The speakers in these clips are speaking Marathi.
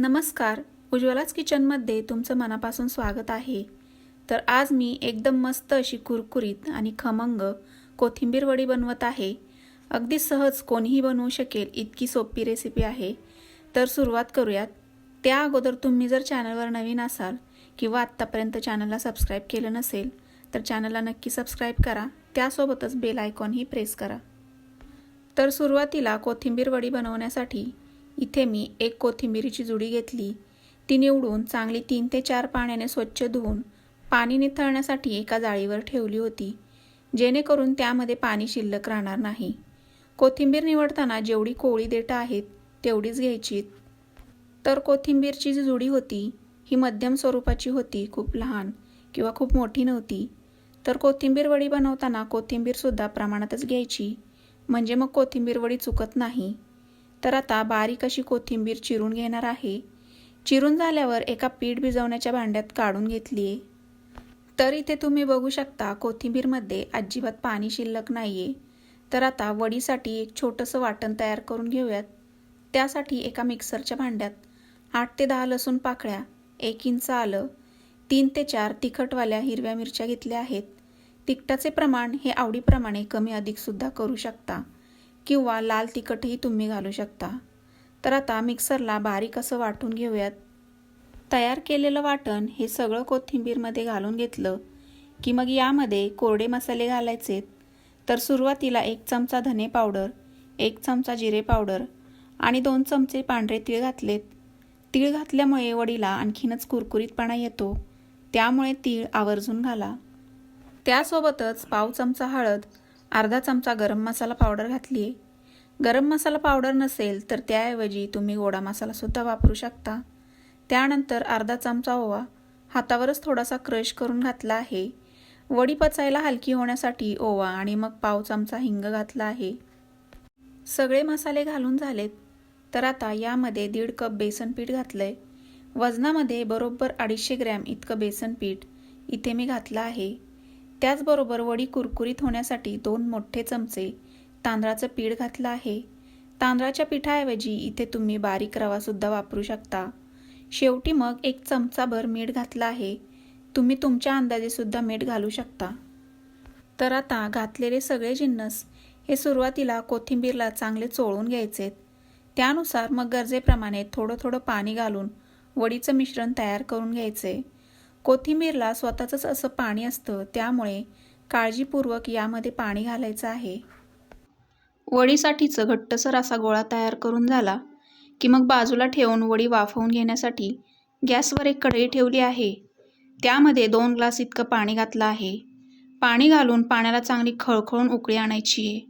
नमस्कार. उज्ज्वलाच किचनमध्ये तुमचं मनापासून स्वागत आहे. तर आज मी एकदम मस्त अशी कुरकुरीत आणि खमंग कोथिंबीर वडी बनवत आहे. अगदी सहज कोणीही बनवू शकेल इतकी सोपी रेसिपी आहे. तर सुरुवात करूयात. त्या अगोदर तुम्ही जर चॅनलवर नवीन असाल किंवा आत्तापर्यंत चॅनलला सबस्क्राईब केलं नसेल तर चॅनलला नक्की सबस्क्राईब करा. त्यासोबतच बेल आयकॉनही प्रेस करा. तर सुरुवातीला कोथिंबीर वडी बनवण्यासाठी इथे मी एक कोथिंबीरीची जुडी घेतली. ती निवडून चांगली तीन ते चार पाण्याने स्वच्छ धुवून पाणी निथळण्यासाठी एका जाळीवर ठेवली होती जेणेकरून त्यामध्ये पाणी शिल्लक राहणार नाही. कोथिंबीर निवडताना जेवढी कोळी देठं आहेत तेवढीच घ्यायची. तर कोथिंबीरची जी जुडी होती ही मध्यम स्वरूपाची होती खूप लहान किंवा खूप मोठी नव्हती. तर कोथिंबीर वडी बनवताना कोथिंबीरसुद्धा प्रमाणातच घ्यायची. म्हणजे मग कोथिंबीर वडी चुकत नाही. तर आता बारीक अशी कोथिंबीर चिरून घेणार आहे. चिरून झाल्यावर एका पीठ भिजवण्याच्या भांड्यात काढून घेतली आहे. तर इथे तुम्ही बघू शकता कोथिंबीरमध्ये अजिबात पाणी शिल्लक नाही आहे तर आता वडीसाठी एक छोटंसं वाटण तयार करून घेऊयात. त्यासाठी एका मिक्सरच्या भांड्यात आठ ते दहा लसूण पाकळ्या एक इंच आलं तीन ते चार तिखटवाल्या हिरव्या मिरच्या घेतल्या आहेत. तिखटाचे प्रमाण हे आवडीप्रमाणे कमी अधिकसुद्धा करू शकता. किंवा लाल तिखटही तुम्ही घालू शकता. तर आता मिक्सरला बारीक असं वाटून घेऊयात. तयार केलेलं वाटण हे सगळं कोथिंबीरमध्ये घालून घेतलं की मग यामध्ये कोरडे मसाले घालायचे. तर सुरुवातीला एक चमचा धने पावडर एक चमचा जिरे पावडर आणि दोन चमचे पांढरे तीळ घातलेत. तीळ घातल्यामुळे वडीला आणखीनच कुरकुरीतपणा येतो. त्यामुळे तीळ आवर्जून घाला. त्यासोबतच पाव चमचा हळद अर्धा चमचा गरम मसाला पावडर घातली आहे गरम मसाला पावडर नसेल तर त्याऐवजी तुम्ही गोडा मसालासुद्धा वापरू शकता. त्यानंतर अर्धा चमचा ओवा. हातावरच थोडासा क्रश करून घातला आहे. वडी पचायला हलकी होण्यासाठी ओवा आणि मग पाव चमचा हिंग घातला आहे. सगळे मसाले घालून झालेत. तर आता यामध्ये दीड कप बेसन पीठ घातलं आहे वजनामध्ये बरोबर अडीचशे ग्रॅम इतकं बेसन पीठ इथे मी घातलं आहे. त्याचबरोबर वडी कुरकुरीत होण्यासाठी दोन मोठे चमचे तांदळाचं पीठ घातलं आहे. तांदळाच्या पिठाऐवजी इथे तुम्ही बारीक रवासुद्धा वापरू शकता. शेवटी मग एक चमचाभर मीठ घातलं आहे. तुम्ही तुमच्या अंदाजेसुद्धा मीठ घालू शकता. तर आता घातलेले सगळे जिन्नस हे सुरुवातीला कोथिंबीरला चांगले चोळून घ्यायचेत त्यानुसार मग गरजेप्रमाणे थोडं थोडं पाणी घालून वडीचं मिश्रण तयार करून घ्यायचे. कोथिंबीरला स्वतःचंच असं पाणी असतं त्यामुळे काळजीपूर्वक यामध्ये पाणी घालायचं आहे. वडीसाठीचं घट्टसर असा गोळा तयार करून झाला की मग बाजूला ठेवून वडी वाफवून घेण्यासाठी गॅसवर एक कढई ठेवली आहे. त्यामध्ये दोन ग्लास इतकं पाणी घातलं आहे. पाणी घालून पाण्याला चांगली खळखळून उकळी आणायची आहे.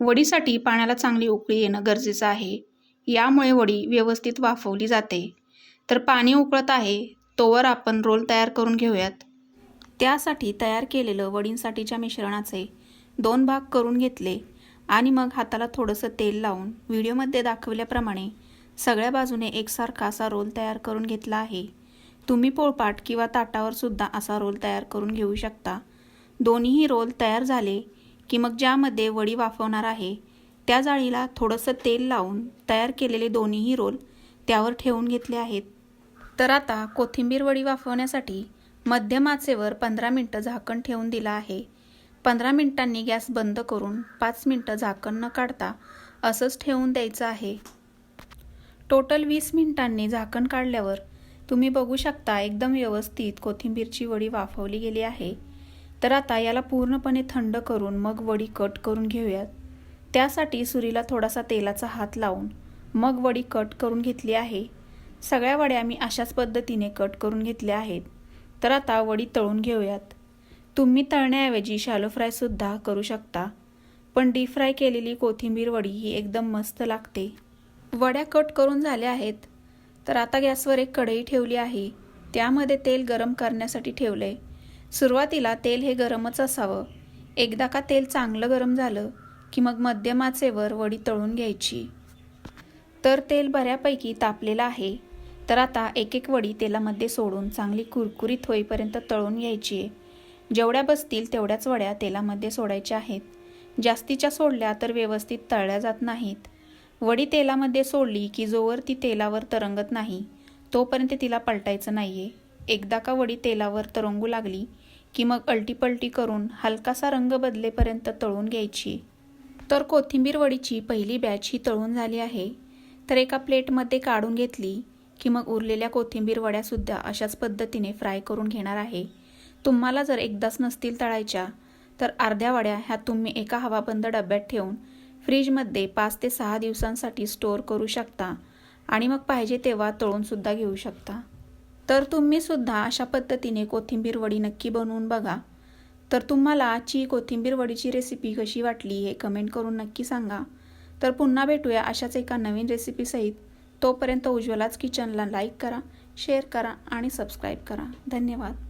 वडीसाठी पाण्याला चांगली उकळी येणं गरजेचं आहे. यामुळे वडी व्यवस्थित वाफवली जाते. तर पाणी उकळत आहे तोवर आपण रोल तयार करून घेऊयात. त्यासाठी तयार केलेलं वडींसाठीच्या मिश्रणाचे दोन भाग करून घेतले आणि मग हाताला थोडंसं तेल लावून व्हिडिओमध्ये दाखवल्याप्रमाणे सगळ्या बाजूने एकसारखा असा रोल तयार करून घेतला आहे. तुम्ही पोळपाट किंवा ताटावर सुद्धा असा रोल तयार करून घेऊ शकता. दोन्हीही रोल तयार झाले की मग ज्यामध्ये वडी वाफवणार आहे त्या जाळीला थोडंसं तेल लावून तयार केलेले दोन्हीही रोल त्यावर ठेवून घेतले आहेत. तर आता कोथिंबीर वडी वाफवण्यासाठी मध्यम आचेवर पंधरा मिनटं झाकण ठेवून दिलं आहे. पंधरा मिनटांनी गॅस बंद करून पाच मिनटं झाकण न काढता असंच ठेवून द्यायचं आहे. टोटल वीस मिनिटांनी झाकण काढल्यावर तुम्ही बघू शकता एकदम व्यवस्थित कोथिंबीरची वडी वाफवली गेली आहे. तर आता याला पूर्णपणे थंड करून मग वडी कट करून घेऊयात. त्यासाठी सुरीला थोडासा तेलाचा हात लावून मग वडी कट करून घेतली आहे. सगळ्या वड्या मी अशाच पद्धतीने कट करून घेतल्या आहेत. तर आता वडी तळून घेऊयात. तुम्ही तळण्याऐवजी शॅलो फ्रायसुद्धा करू शकता. पण डीप फ्राय केलेली कोथिंबीर वडी ही एकदम मस्त लागते. वड्या कट करून झाल्या आहेत. तर आता गॅसवर एक कढई ठेवली आहे. त्यामध्ये तेल गरम करण्यासाठी ठेवलं आहे सुरुवातीला तेल हे गरमच असावं. एकदा का तेल चांगलं गरम झालं की मग मध्यमाचेवर वडी तळून घ्यायची. तर तेल बऱ्यापैकी तापलेलं आहे. तर आता एक एक वडी तेलामध्ये सोडून चांगली कुरकुरीत होईपर्यंत तळून घ्यायची आहे. जेवढ्या बसतील तेवढ्याच वड्या तेलामध्ये सोडायच्या आहेत. जास्तीच्या सोडल्या तर व्यवस्थित तळल्या जात नाहीत. वडी तेलामध्ये सोडली की जोवर ती तेलावर तरंगत नाही तोपर्यंत तिला पलटायचं नाही आहे एकदा का वडी तेलावर तरंगू लागली की मग अलटीपलटी करून हलकासा रंग बदलेपर्यंत तळून घ्यायची. तर कोथिंबीर वडीची पहिली बॅच ही तळून झाली आहे. तर एका प्लेटमध्ये काढून घेतली की मग उरलेल्या कोथिंबीर वड्यासुद्धा अशाच पद्धतीने फ्राय करून घेणार आहे. तुम्हाला जर एकदाच नसतील तळायच्या तर अर्ध्या वड्या ह्या तुम्ही एका हवाबंद डब्यात ठेवून फ्रीजमध्ये पाच ते सहा दिवसांसाठी स्टोअर करू शकता आणि मग पाहिजे तेव्हा तळूनसुद्धा घेऊ शकता. तर तुम्ही सुद्धा अशा पद्धतीने कोथिंबीर वडी नक्की बनवून बघा. तर तुम्हाला आजची कोथिंबीर वडीची रेसिपी कशी वाटली हे कमेंट करून नक्की सांगा. तर पुन्हा भेटूया अशाच एका नवीन रेसिपीसहित तोपर्यंत उज्ज्वलाच किचनला लाईक करा शेअर करा आणि सबस्क्राईब करा. धन्यवाद.